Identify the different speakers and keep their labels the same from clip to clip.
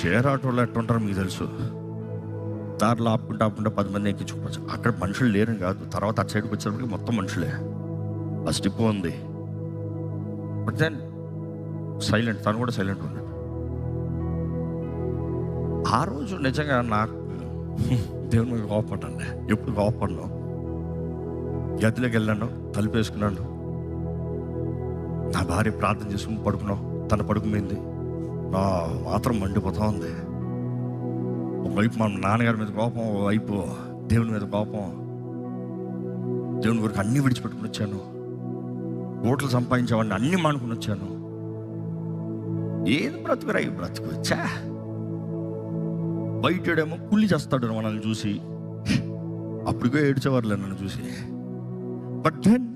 Speaker 1: Share ఆటోలో ఎట్టుంటారో మీకు తెలుసు. దారిలో ఆపుకుంటూ ఆపుకుంటూ పది మంది ఎక్కించుకోవచ్చు అక్కడ మనుషులు లేరని కాదు తర్వాత అటు సైడ్కి వచ్చేటప్పటికి మొత్తం మనుషులే. ఆ స్టిప్ ఉంది. బట్ దెన్ సైలెంట్ తను కూడా సైలెంట్ ఉన్నాడు ఆ రోజు నిజంగా నాకు దేవుని మీద కోపడ్డాను ఎప్పుడు కోపడ్డాను గదిలోకి వెళ్ళాను తలుపేసుకున్నాను నా భార్య ప్రార్థన చేసుకుని పడుకున్నాం. తన పడుకుపోయింది. నా మాత్రం మండిపోతా ఉంది. ఒకవైపు మన నాన్నగారి మీద కోపం ఒకవైపు దేవుని మీద కోపం. దేవుని వరకు అన్ని విడిచిపెట్టుకుని వచ్చాను. ఓట్లు సంపాదించేవాడిని అన్ని మానుకుని వచ్చాను. ఏది బ్రతుకురా ఈ బ్రతుకు? చా బయటడేమో కుళ్ళి చేస్తాడు మనల్ని చూసి. అప్పటికే ఏడ్చేవారులే నన్ను చూసి. బట్ దెన్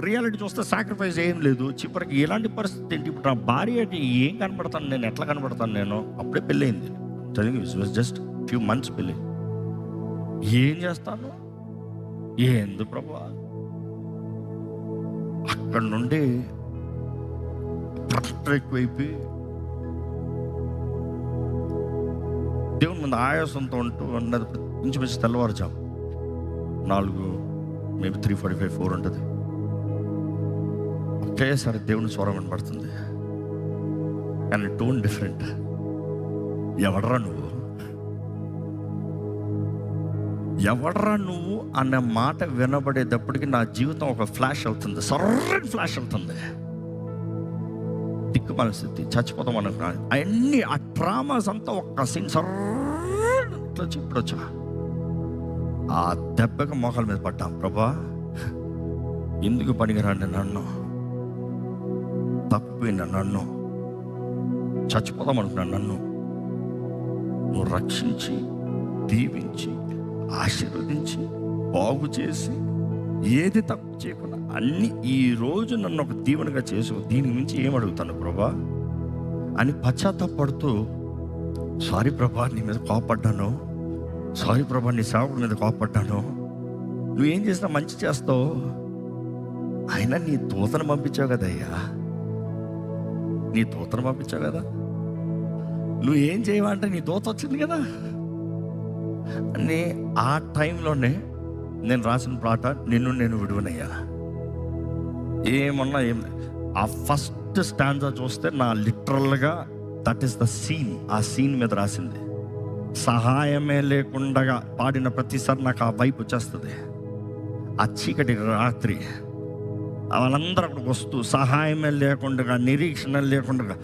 Speaker 1: రియాలిటీ చూస్తే సాక్రిఫైస్ ఏం లేదు. చివరికి ఎలాంటి పరిస్థితి ఏంటి? ఇప్పుడు నా భార్య ఏం కనబడతాను నేను? ఎట్లా కనబడతాను నేను? అప్పుడే పెళ్ళయింది. తెలియదు జస్ట్ ఫ్యూ మంత్స్ పెళ్ళి. ఏం చేస్తాను? ఏంది ప్రభా? అక్కడ నుండి ప్రెషర్ ఎక్కువైపోయి దేవుని ముందు ఆయాసంతో ఉంటూ ఉన్నది. ఇంచుమించు తెల్లవారుజాము. నాలుగు maybe three forty five four ఉంటుంది. ఒకేసారి దేవుని స్వరం వినపడుతుంది కానీ టోన్ డిఫరెంట్ ఎవడరా నువ్వు? ఎవడరా నువ్వు అన్న మాట వినబడేటప్పటికి నా జీవితం ఒక ఫ్లాష్ అవుతుంది. సర్రని ఫ్లాష్ అవుతుంది. దిక్కు పరిస్థితి చచ్చిపోతాం అనుకున్నాను అన్ని ఆ ట్రామాస్ అంతా ఒక్క సీన్ సర్రని వచ్చి ఆ దెబ్బకి మోకాల మీద పడ్డాం. ప్రభా ఎందుకు పనికిరాండి నన్ను? తప్పిన నన్ను చచ్చిపోదాం అనుకున్నాను నన్ను నువ్వు రక్షించి దీవించి ఆశీర్వదించి బాగు చేసి ఏది తప్పు చేయకుండా అన్ని ఈరోజు నన్ను ఒక దీవెనగా చేసు దీని మించి ఏం అడుగుతాను ప్రభా? అని పశ్చాత్తాపడుతూ సారీ ప్రభా నీ మీద కోపడ్డాను. సారీ ప్రభా నీ సేవకుడి మీద కోపడ్డాను. నువ్వేం చేసినా మంచి చేస్తావు. అయినా నీ దూతను పంపించావు కదయ్యా. నీ దూతను పంపించావు కదా. నువ్వు ఏం చేయవంటే నీ దూత వచ్చింది కదా. అని ఆ టైంలోనే నేను రాసిన పాట నిన్ను నేను విడువనయ్యా. ఏమన్నా ఏం ఆ ఫస్ట్ స్టాండ్జా చూస్తే నా లిటరల్గా దట్ ఈస్ ద సీన్. ఆ సీన్ మీద రాసింది. సహాయమే లేకుండా పాడిన ప్రతిసారి నాకు ఆ వైపు వచ్చేస్తుంది. ఆ చీకటి రాత్రి వాళ్ళందరూ అక్కడికి వస్తూ సహాయమే లేకుండా నిరీక్షణ లేకుండా